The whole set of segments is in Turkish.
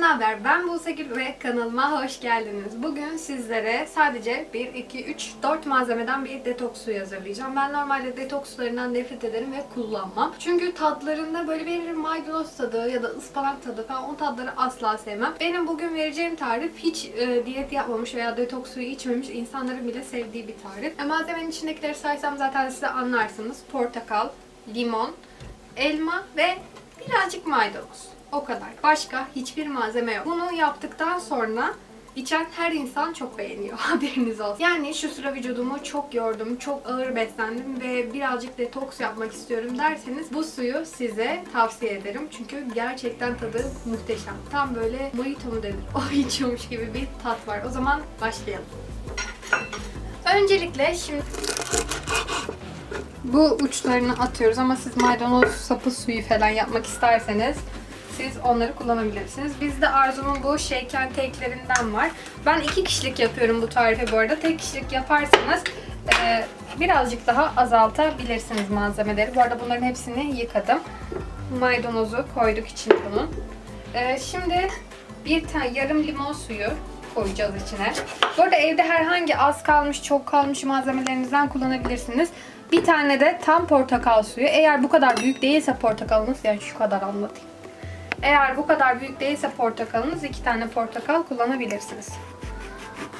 ne haber? Ben Buse Gül ve kanalıma hoş geldiniz. Bugün sizlere sadece 1, 2, 3, 4 malzemeden bir detoks suyu hazırlayacağım. Ben normalde detoks sularından nefret ederim ve kullanmam. Çünkü tatlarında böyle bir maydanoz tadı ya da ıspanak tadı falan o tatları asla sevmem. Benim bugün vereceğim tarif hiç e, diyet yapmamış veya detoks suyu içmemiş insanların bile sevdiği bir tarif. E, malzemenin içindekileri saysam zaten size anlarsınız. Portakal, limon, elma ve birazcık maydanoz. O kadar. Başka hiçbir malzeme yok. Bunu yaptıktan sonra içen her insan çok beğeniyor. Haberiniz olsun. Yani şu sıra vücudumu çok yordum, çok ağır beslendim ve birazcık detoks yapmak istiyorum derseniz bu suyu size tavsiye ederim. Çünkü gerçekten tadı muhteşem. Tam böyle mojito mu denir? O içiyormuş gibi bir tat var. O zaman başlayalım. Öncelikle şimdi bu uçlarını atıyoruz ama siz maydanoz sapı suyu falan yapmak isterseniz siz onları kullanabilirsiniz. Bizde Arzu'nun bu shaken take'lerinden var. Ben iki kişilik yapıyorum bu tarifi bu arada. Tek kişilik yaparsanız e, birazcık daha azaltabilirsiniz malzemeleri. Bu arada bunların hepsini yıkadım. Maydanozu koyduk için bunun. E, şimdi bir tane yarım limon suyu koyacağız içine. Bu arada evde herhangi az kalmış, çok kalmış malzemelerinizden kullanabilirsiniz. Bir tane de tam portakal suyu. Eğer bu kadar büyük değilse portakalınız, yani şu kadar anlatayım. Eğer bu kadar büyük değilse portakalınız, iki tane portakal kullanabilirsiniz.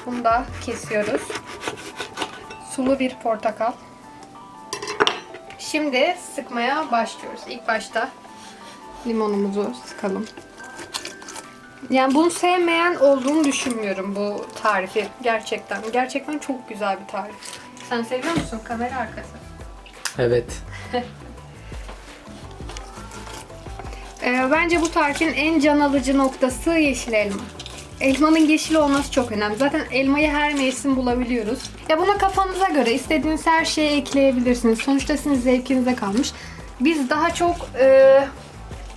Bunu da kesiyoruz. Sulu bir portakal. Şimdi sıkmaya başlıyoruz. İlk başta limonumuzu sıkalım. Yani bunu sevmeyen olduğunu düşünmüyorum bu tarifi gerçekten. Gerçekten çok güzel bir tarif. Sen seviyor musun kamera arkası? Evet. Ee, bence bu tarifin en can alıcı noktası yeşil elma. Elmanın yeşil olması çok önemli. Zaten elmayı her mevsim bulabiliyoruz. Ya buna kafanıza göre istediğiniz her şeyi ekleyebilirsiniz. Sonuçta sizin zevkinize kalmış. Biz daha çok e,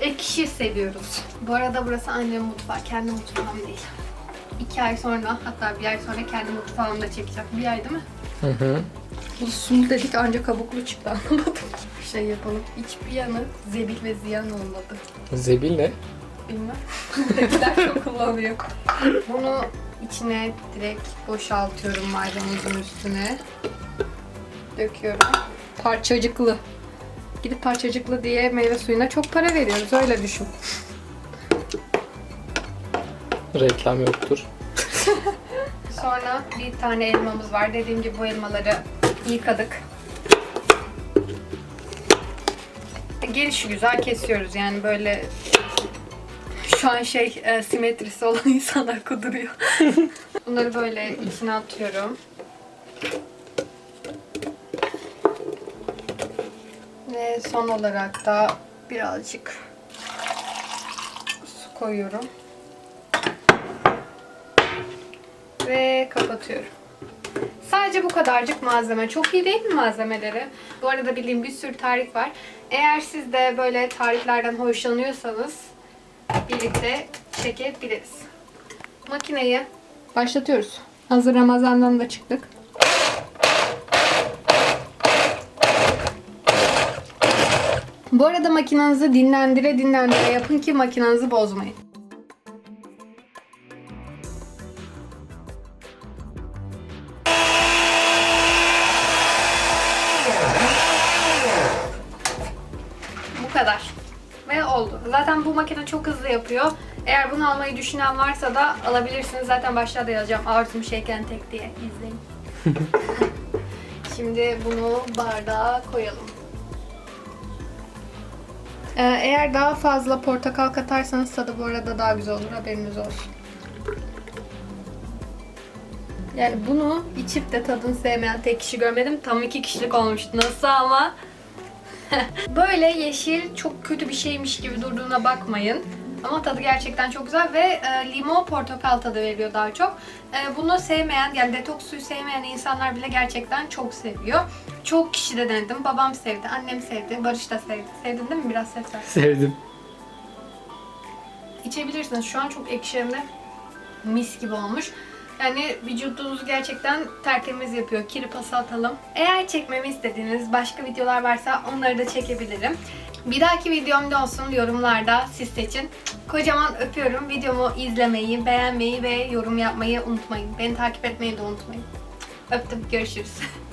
ekşi seviyoruz. Bu arada burası annemin mutfağı. Kendi mutfağım değil. İki ay sonra hatta bir ay sonra kendi mutfağımda çekeceğim. Bir ay değil mi? Hı hı. Bu sulu dedik ancak kabuklu çıktı anlamadım. Şey yapalım. Hiçbir yanı zebil ve ziyan olmadı. Zebil ne? Bilmem. Buradakiler çok kullanıyor. Bunu içine direkt boşaltıyorum maydanozun üstüne. Döküyorum. Parçacıklı. Gidip parçacıklı diye meyve suyuna çok para veriyoruz. Öyle düşün. Reklam yoktur. Sonra bir tane elmamız var. Dediğim gibi bu elmaları yıkadık. Gelişi güzel kesiyoruz yani böyle şu an şey e, simetrisi olan insanlar kuduruyor. Bunları böyle içine atıyorum. Ve son olarak da birazcık su koyuyorum. Ve kapatıyorum. Sadece bu kadarcık malzeme. Çok iyi değil mi malzemeleri? Bu arada bildiğim bir sürü tarif var. Eğer siz de böyle tariflerden hoşlanıyorsanız birlikte çekebiliriz. Makineyi başlatıyoruz. Hazır Ramazan'dan da çıktık. Bu arada makinenizi dinlendire dinlendire yapın ki makinenizi bozmayın. Kadar. Ve oldu. Zaten bu makine çok hızlı yapıyor. Eğer bunu almayı düşünen varsa da alabilirsiniz. Zaten başta da yazacağım. Arzum Shaken Tek diye izleyin. Şimdi bunu bardağa koyalım. Ee, eğer daha fazla portakal katarsanız tadı bu arada daha güzel olur. Haberiniz olsun. Yani bunu içip de tadını sevmeyen tek kişi görmedim. Tam iki kişilik olmuştu. Nasıl ama? Böyle yeşil çok kötü bir şeymiş gibi durduğuna bakmayın. Ama tadı gerçekten çok güzel ve e, limon portakal tadı veriyor daha çok. E, bunu sevmeyen yani detoks suyu sevmeyen insanlar bile gerçekten çok seviyor. Çok kişi de denedim. Babam sevdi, annem sevdi, Barış da sevdi. Sevdin değil mi? Biraz ses ver. Sevdim. İçebilirsiniz. Şu an çok ekşi hem de mis gibi olmuş. Yani vücudunuzu gerçekten tertemiz yapıyor. Kiri pası atalım. Eğer çekmemi istediğiniz başka videolar varsa onları da çekebilirim. Bir dahaki videomda olsun yorumlarda siz seçin. Kocaman öpüyorum. Videomu izlemeyi, beğenmeyi ve yorum yapmayı unutmayın. Beni takip etmeyi de unutmayın. Öptüm. Görüşürüz.